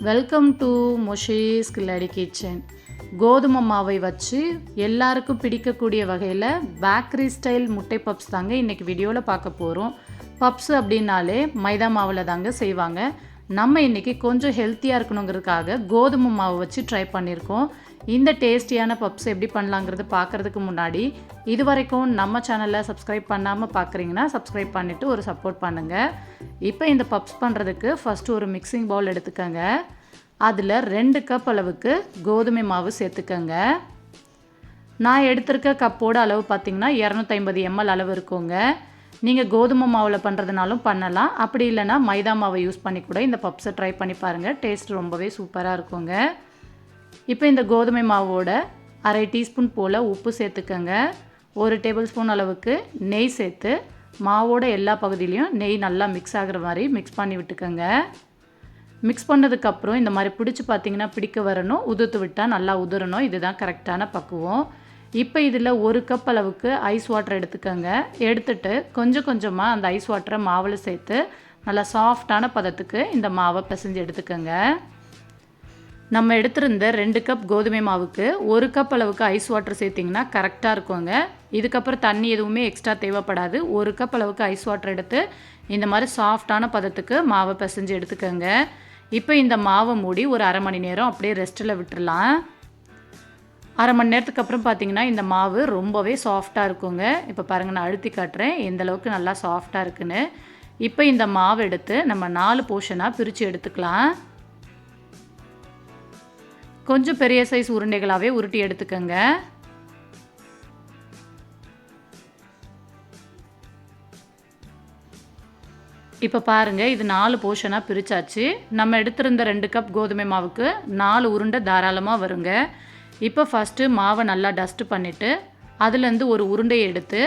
Welcome to மொஷீஸ் கில்லடி kitchen கோதுமை மாவை வச்சு எல்லாருக்கும் பிடிக்கக்கூடிய வகையில் பேக்கரி ஸ்டைல் முட்டை பப்ஸ் தாங்க இன்றைக்கி வீடியோவில் பார்க்க போகிறோம் பப்ஸ் அப்படின்னாலே மைதா மாவில் தாங்க செய்வாங்க. நம்ம இன்றைக்கி கொஞ்சம் ஹெல்த்தியாக இருக்கணுங்கிறதுக்காக கோதுமை மாவு வச்சு ட்ரை பண்ணியிருக்கோம் இந்த டேஸ்டியான பப்ஸ் எப்படி பண்ணலாங்கிறது பார்க்குறதுக்கு முன்னாடி இது வரைக்கும் நம்ம சேனலை சப்ஸ்கிரைப் பண்ணாமல் பார்க்குறீங்கன்னா சப்ஸ்கிரைப் பண்ணிவிட்டு ஒரு சப்போர்ட் பண்ணுங்கள் இப்போ இந்த பப்ஸ் பண்ணுறதுக்கு ஃபஸ்ட்டு ஒரு மிக்சிங் பவுல் எடுத்துக்கோங்க. அதில் ரெண்டு கப் அளவுக்கு கோதுமை மாவு சேர்த்துக்கோங்க. நான் எடுத்திருக்க கப்போட அளவு பார்த்திங்கன்னா இரநூத்தைம்பது எம்எல் அளவு இருக்குங்க. நீங்கள் கோதுமை மாவில் பண்ணுறதுனாலும் பண்ணலாம். அப்படி இல்லைன்னா மைதா மாவை யூஸ் பண்ணி கூட இந்த பப்ஸை ட்ரை பண்ணி பாருங்கள் டேஸ்ட் ரொம்பவே சூப்பராக இருக்குங்க. இப்போ இந்த கோதுமை மாவோட அரை டீஸ்பூன் போல் உப்பு சேர்த்துக்கங்க. ஒரு டேபிள் ஸ்பூன் அளவுக்கு நெய் சேர்த்து மாவோட எல்லா பகுதியிலையும் நெய் நல்லா மிக்ஸ் ஆகிற மாதிரி மிக்ஸ் பண்ணி விட்டுக்கோங்க. மிக்ஸ் பண்ணதுக்கப்புறம் இந்த மாதிரி பிடிச்சி பார்த்தீங்கன்னா பிடிக்க வரணும். உதுத்து விட்டால் நல்லா உதுறணும். இதுதான் கரெக்டான பக்குவம். இப்போ இதில் ஒரு கப் அளவுக்கு ஐஸ் வாட்டர் எடுத்துக்கோங்க. எடுத்துட்டு கொஞ்சம் கொஞ்சமாக அந்த ஐஸ் வாட்டரை மாவில் சேர்த்து நல்லா சாஃப்டான பதத்துக்கு இந்த மாவை பிசைஞ்சு எடுத்துக்கோங்க. நம்ம எடுத்திருந்த ரெண்டு கப் கோதுமை மாவுக்கு ஒரு கப் அளவுக்கு ஐஸ் வாட்டர் சேர்த்திங்கன்னா கரெக்டாக இருக்குங்க. இதுக்கப்புறம் தண்ணி எதுவுமே எக்ஸ்ட்ரா தேவைப்படாது. ஒரு கப் அளவுக்கு ஐஸ் வாட்டர் எடுத்து இந்த மாதிரி சாஃப்டான பதத்துக்கு மாவை பிசைஞ்சு எடுத்துக்கோங்க. இப்போ இந்த மாவை மூடி ஒரு அரை மணி நேரம் அப்படியே ரெஸ்ட்டில் விட்டுடலாம் அரை மணி நேரத்துக்கு அப்புறம் பார்த்தீங்கன்னா இந்த மாவு ரொம்பவே சாஃப்டாக இருக்குங்க. இப்போ பாருங்கள் நான் அழுத்தி காட்டுறேன். எந்தளவுக்கு நல்லா சாஃப்டாக இருக்குன்னு. இப்போ இந்த மாவு எடுத்து நம்ம நாலு போர்ஷனாக பிரித்து எடுத்துக்கலாம். கொஞ்சம் பெரிய சைஸ் உருண்டைகளாகவே உருட்டி எடுத்துக்கோங்க. இப்போ பாருங்கள் இது நாலு போர்ஷனாக பிரித்தாச்சு நம்ம எடுத்திருந்த ரெண்டு கப் கோதுமை மாவுக்கு நாலு உருண்டை தாராளமாக வருங்க. இப்போ ஃபஸ்ட்டு மாவை நல்லா டஸ்ட்டு பண்ணிவிட்டு அதுலேருந்து ஒரு உருண்டையை எடுத்து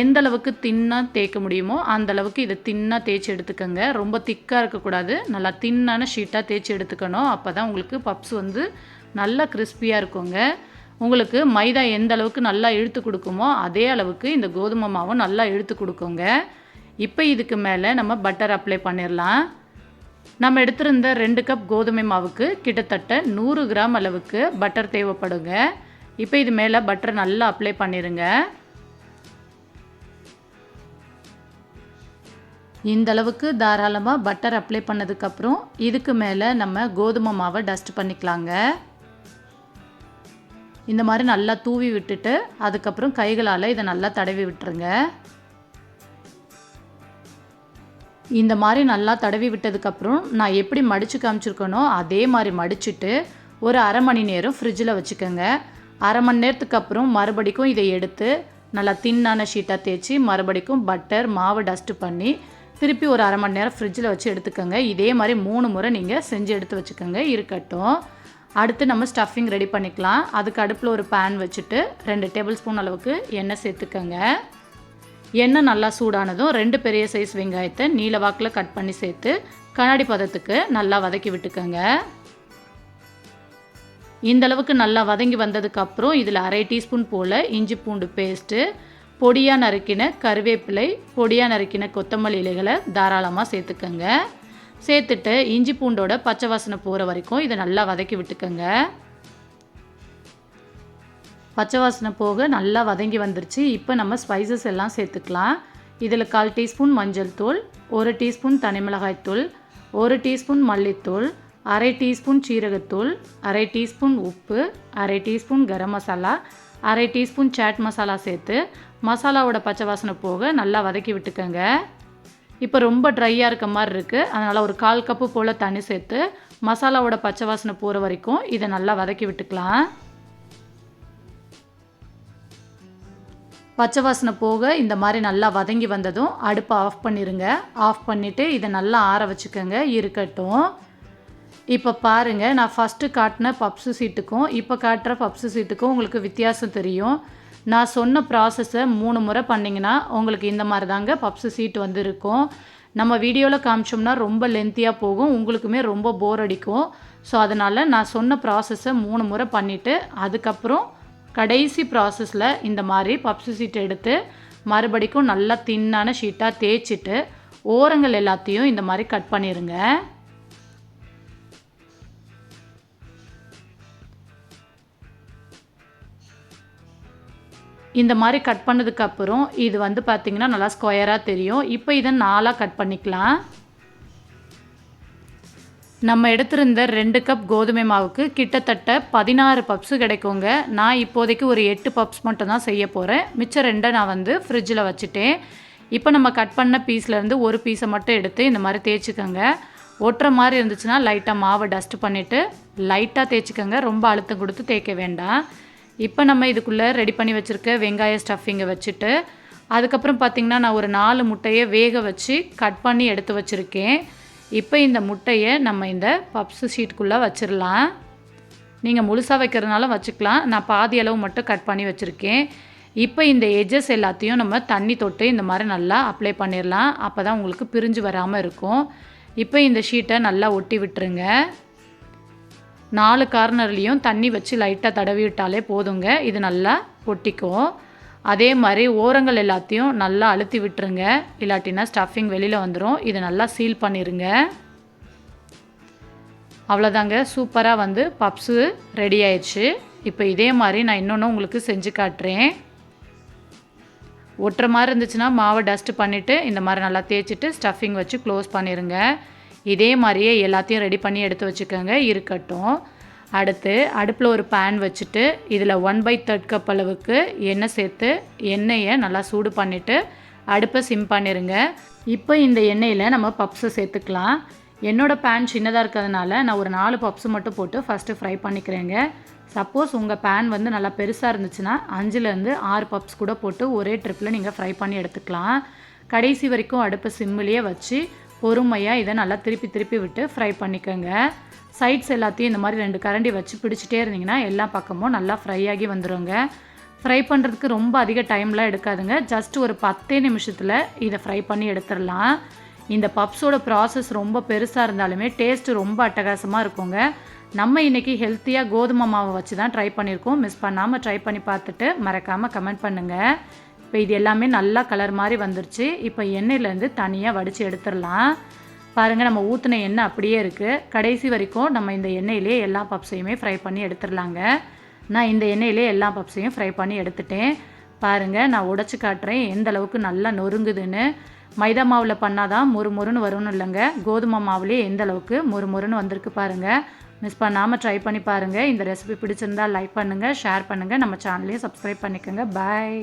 எந்த அளவுக்கு தின்னாக தேய்க்க முடியுமோ அந்த அளவுக்கு இதை தின்னாக தேய்ச்சி எடுத்துக்கோங்க. ரொம்ப திக்காக இருக்கக்கூடாது. நல்லா தின்னான ஷீட்டாக தேய்ச்சி எடுத்துக்கணும். அப்போ தான் உங்களுக்கு பப்ஸ் வந்து நல்லா கிறிஸ்பியாக இருக்குங்க. உங்களுக்கு மைதா எந்த அளவுக்கு நல்லா இழுத்து கொடுக்குமோ அதே அளவுக்கு இந்த கோதுமை மாவும் நல்லா இழுத்து கொடுக்குங்க. இப்போ இதுக்கு மேலே நம்ம பட்டர் அப்ளை பண்ணிடலாம் நம்ம எடுத்திருந்த ரெண்டு கப் கோதுமை மாவுக்கு கிட்டத்தட்ட நூறு கிராம் அளவுக்கு பட்டர் தேவைப்படுங்க. இப்போ இது மேலே பட்டர் நல்லா அப்ளை பண்ணிடுங்க இந்தளவுக்கு தாராளமாக பட்டர் அப்ளை பண்ணதுக்கப்புறம் இதுக்கு மேலே நம்ம கோதுமை மாவை டஸ்ட் பண்ணிக்கலாங்க. இந்த மாதிரி நல்லா தூவி விட்டுட்டு அதுக்கப்புறம் கைகளால் இதை நல்லா தடவி விட்டுருங்க. இந்த மாதிரி நல்லா தடவி விட்டதுக்கப்புறம் நான் எப்படி மடித்து காமிச்சிருக்கேனோ அதே மாதிரி மடிச்சுட்டு ஒரு அரை மணி நேரம் ஃப்ரிட்ஜில் வச்சுக்கோங்க. அரை மணி நேரத்துக்கு அப்புறம் மறுபடிக்கும் இதை எடுத்து நல்லா தின்னான ஷீட்டாக தேய்ச்சி மறுபடிக்கும் பட்டர் மாவு டஸ்ட்டு பண்ணி திருப்பி ஒரு அரை மணி நேரம் ஃப்ரிட்ஜில் வச்சு எடுத்துக்கோங்க. இதே மாதிரி மூணு முறை நீங்கள் செஞ்சு எடுத்து வச்சுக்கோங்க. இருக்கட்டும். அடுத்து நம்ம ஸ்டஃபிங் ரெடி பண்ணிக்கலாம். அதுக்கு அடுப்பில் ஒரு பேன் வச்சுட்டு ரெண்டு டேபிள் ஸ்பூன் அளவுக்கு எண்ணெய் சேர்த்துக்கோங்க. எண்ணெய் நல்லா சூடானதும் ரெண்டு பெரிய சைஸ் வெங்காயத்தை நீல வாக்கில் கட் பண்ணி சேர்த்து கண்ணாடி பதத்துக்கு நல்லா வதக்கி விட்டுக்கோங்க. இந்த அளவுக்கு நல்லா வதங்கி வந்ததுக்கப்புறம் இதில் அரை டீஸ்பூன் போல் இஞ்சி பூண்டு பேஸ்ட்டு பொடியாக நறுக்கின கருவேப்பிலை பொடியாக நறுக்கின கொத்தமல்லி இலைகளை தாராளமாக சேர்த்துக்கோங்க. சேர்த்துட்டு இஞ்சி பூண்டோட பச்சை வாசனை போகிற வரைக்கும் இதை நல்லா வதக்கி விட்டுக்கோங்க. பச்சை வாசனை போக நல்லா வதங்கி வந்துருச்சு. இப்போ நம்ம ஸ்பைசஸ் எல்லாம் சேர்த்துக்கலாம். இதில் கால் டீஸ்பூன் மஞ்சள் தூள் ஒரு டீஸ்பூன் தனிமிளகாய் தூள் ஒரு டீஸ்பூன் மல்லித்தூள் அரை டீஸ்பூன் சீரகத்தூள் அரை டீஸ்பூன் உப்பு அரை டீஸ்பூன் கரம் மசாலா அரை டீஸ்பூன் சாட் மசாலா சேர்த்து மசாலாவோட பச்சை வாசனை போக நல்லா வதக்கி விட்டுக்கோங்க. இப்போ ரொம்ப ட்ரையாக இருக்க மாதிரி இருக்குது அதனால் ஒரு கால் கப்பு போல் தண்ணி சேர்த்து மசாலாவோட பச்சை வாசனை போகிற வரைக்கும் இதை நல்லா வதக்கி விட்டுக்கலாம். பச்சை வாசனை போக இந்த மாதிரி நல்லா வதங்கி வந்ததும் அடுப்பை ஆஃப் பண்ணிடுங்க ஆஃப் பண்ணிவிட்டு இதை நல்லா ஆற வச்சுக்கோங்க. இருக்கட்டும். இப்போ பாருங்கள் நான் ஃபஸ்ட்டு காட்டின பப்ஸு சீட்டுக்கும் இப்போ காட்டுற பப்ஸு சீட்டுக்கும் உங்களுக்கு வித்தியாசம் தெரியும். நான் சொன்ன ப்ராசஸை மூணு முறை பண்ணிங்கன்னா உங்களுக்கு இந்த மாதிரி தாங்க பப்ஸு சீட் வந்து இருக்கும் நம்ம வீடியோவில் காமிச்சோம்னா ரொம்ப லென்த்தியாக போகும் உங்களுக்குமே ரொம்ப போர் அடிக்கும். ஸோ அதனால் நான் சொன்ன ப்ராசஸை மூணு முறை பண்ணிவிட்டு அதுக்கப்புறம் கடைசி ப்ராசஸில் இந்த மாதிரி பப்ஸு சீட் எடுத்து மறுபடிக்கும் நல்லா தின்னான ஷீட்டாக தேய்ச்சிட்டு ஓரங்கள் எல்லாத்தையும் இந்த மாதிரி கட் பண்ணிடுங்க இந்த மாதிரி கட் பண்ணதுக்கப்புறம் இது வந்து பார்த்திங்கன்னா நல்லா ஸ்கொயராக தெரியும். இப்போ இதை நாலாக கட் பண்ணிக்கலாம். நம்ம எடுத்திருந்த ரெண்டு கப் கோதுமை மாவுக்கு கிட்டத்தட்ட பதினாறு பப்ஸு கிடைக்குங்க. நான் இப்போதைக்கு ஒரு எட்டு பப்ஸ் மட்டும் தான் செய்ய போகிறேன் மிச்சம் ரெண்டை நான் வந்து ஃப்ரிட்ஜில் வச்சுட்டேன். இப்போ நம்ம கட் பண்ண பீஸ்லேருந்து ஒரு பீஸை மட்டும் எடுத்து இந்த மாதிரி தேய்ச்சிக்கோங்க. ஒட்டுற மாதிரி இருந்துச்சுன்னா லைட்டாக மாவை டஸ்ட் பண்ணிவிட்டு லைட்டாக தேய்ச்சிக்கோங்க. ரொம்ப அழுத்தம் கொடுத்து தேய்க்க வேண்டாம். இப்போ நம்ம இதுக்குள்ளே ரெடி பண்ணி வச்சுருக்க வெங்காய ஸ்டஃபிங்கை வச்சுட்டு அதுக்கப்புறம் பார்த்திங்கன்னா நான் ஒரு நாலு முட்டையை வேக வச்சு கட் பண்ணி எடுத்து வச்சுருக்கேன். இப்போ இந்த முட்டையை நம்ம இந்த பப்ஸு ஷீட்டுக்குள்ளே வச்சிடலாம் நீங்கள் முழுசாக வைக்கிறதுனால வச்சுக்கலாம். நான் பாதி அளவு மட்டும் கட் பண்ணி வச்சுருக்கேன். இப்போ இந்த எஜஸ் எல்லாத்தையும் நம்ம தண்ணி தொட்டு இந்த மாதிரி நல்லா அப்ளை பண்ணிடலாம் அப்போ தான் உங்களுக்கு பிரிஞ்சு வராமல் இருக்கும். இப்போ இந்த ஷீட்டை நல்லா ஒட்டி விட்டுருங்க. நாலு கார்னர்லேயும் தண்ணி வச்சு லைட்டாக தடவி விட்டாலே போதுங்க. இது நல்லா ஒட்டிக்கும் அதே மாதிரி ஓரங்கள் எல்லாத்தையும் நல்லா அழுத்தி விட்டுருங்க. இல்லாட்டினா ஸ்டஃபிங் வெளியில் வந்துடும் இது நல்லா சீல் பண்ணிடுங்க அவ்வளோதாங்க சூப்பராக வந்து பப்ஸு ரெடி ஆயிடுச்சு. இப்போ இதே மாதிரி நான் இன்னொன்று உங்களுக்கு செஞ்சு காட்டுறேன். ஒட்டுற மாதிரி இருந்துச்சுன்னா மாவை டஸ்ட் பண்ணிவிட்டு இந்த மாதிரி நல்லா தேய்ச்சிட்டு ஸ்டஃபிங் வச்சு க்ளோஸ் பண்ணிடுங்க இதே மாதிரியே எல்லாத்தையும் ரெடி பண்ணி எடுத்து வச்சுக்கோங்க. இருக்கட்டும். அடுத்து அடுப்பில் ஒரு பேன் வச்சுட்டு இதில் ஒன் பை தேர்ட் கப் அளவுக்கு எண்ணெய் சேர்த்து எண்ணெயை நல்லா சூடு பண்ணிவிட்டு அடுப்பை சிம் பண்ணிடுங்க இப்போ இந்த எண்ணெயில் நம்ம பப்ஸை சேர்த்துக்கலாம். என்னோடய பேன் சின்னதாக இருக்கிறதுனால நான் ஒரு நாலு பப்ஸு மட்டும் போட்டு ஃபஸ்ட்டு ஃப்ரை பண்ணிக்கிறேங்க. சப்போஸ் உங்கள் பேன் வந்து நல்லா பெருசாக இருந்துச்சுன்னா அஞ்சுலேருந்து ஆறு பப்ஸ் கூட போட்டு ஒரே ட்ரிப்பில் நீங்கள் ஃப்ரை பண்ணி எடுத்துக்கலாம். கடைசி வரைக்கும் அடுப்பை சிம்மிலேயே வச்சு பொறுமையாக இதை நல்லா திருப்பி திருப்பி விட்டு ஃப்ரை பண்ணிக்கோங்க. சைட்ஸ் எல்லாத்தையும் இந்த மாதிரி ரெண்டு கரண்டி வச்சு பிடிச்சிட்டே இருந்தீங்கன்னா எல்லா பக்கமும் நல்லா ஃப்ரை ஆகி வந்துடுங்க ஃப்ரை பண்ணுறதுக்கு ரொம்ப அதிக டைம்லாம் எடுக்காதுங்க. ஜஸ்ட் ஒரு பத்தே நிமிஷத்தில் இதை ஃப்ரை பண்ணி எடுத்துடலாம். இந்த பப்ஸோட ப்ராசஸ் ரொம்ப பெருசாக இருந்தாலுமே டேஸ்ட்டு ரொம்ப அட்டகாசமாக இருக்குங்க. நம்ம இன்றைக்கி ஹெல்த்தியாக கோதுமை மாவை வச்சு தான் ட்ரை பண்ணியிருக்கோம். மிஸ் பண்ணாமல் ட்ரை பண்ணி பார்த்துட்டு மறக்காமல் கமெண்ட் பண்ணுங்கள் இப்போ இது எல்லாமே நல்லா கலர் மாதிரி வந்துருச்சு. இப்போ எண்ணெயிலேருந்து தனியாக வடித்து எடுத்துடலாம். பாருங்கள் நம்ம ஊற்றின எண்ணெய் அப்படியே இருக்குது கடைசி வரைக்கும் நம்ம இந்த எண்ணெயிலே எல்லா பப்ஸையுமே ஃப்ரை பண்ணி எடுத்துடலாங்க. நான் இந்த எண்ணெயிலே எல்லா பப்ஸையும் ஃப்ரை பண்ணி எடுத்துட்டேன். பாருங்கள் நான் உடச்சி காட்டுறேன். எந்த அளவுக்கு நல்லா நொறுங்குதுன்னு. மைதா மாவில் பண்ணால் தான் மொறு மொறுன்னு வரும்னு இல்லைங்க. கோதுமை மாவுலேயே எந்த அளவுக்கு மொறு மொறுன்னு வந்திருக்கு பாருங்கள் மிஸ் பண்ணாமல் ட்ரை பண்ணி பாருங்கள் இந்த ரெசிபி பிடிச்சிருந்தால் லைக் பண்ணுங்கள் ஷேர் பண்ணுங்கள் நம்ம சேனலையும் சப்ஸ்கிரைப் பண்ணிக்கோங்க. பாய்